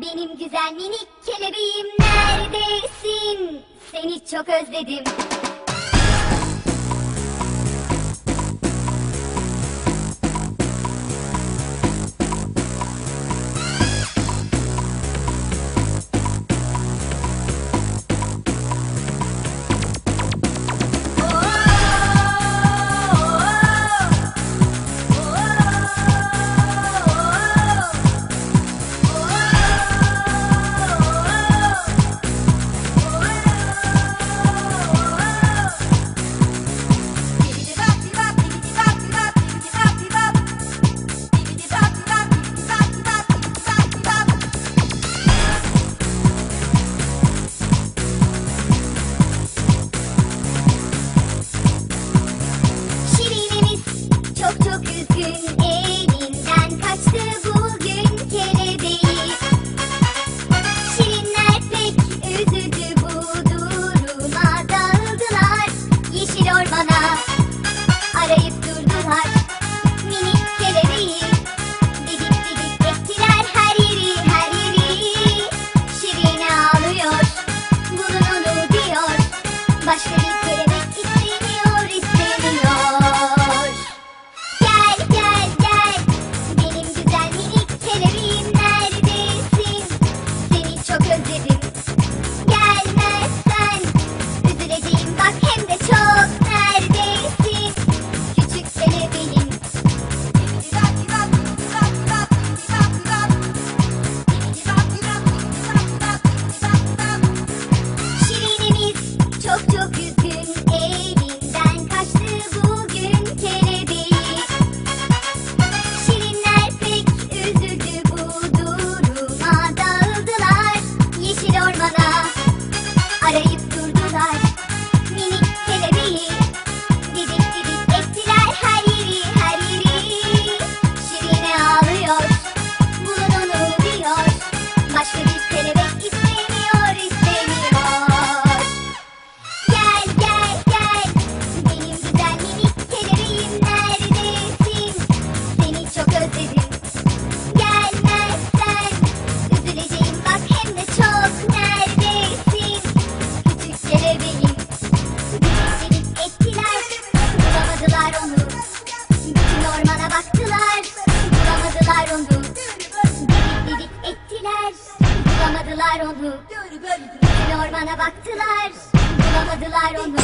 Benim güzel minik kelebeğim neredesin? Seni çok özledim. olmana böldüler Ormana baktılar Bulamadılar onu.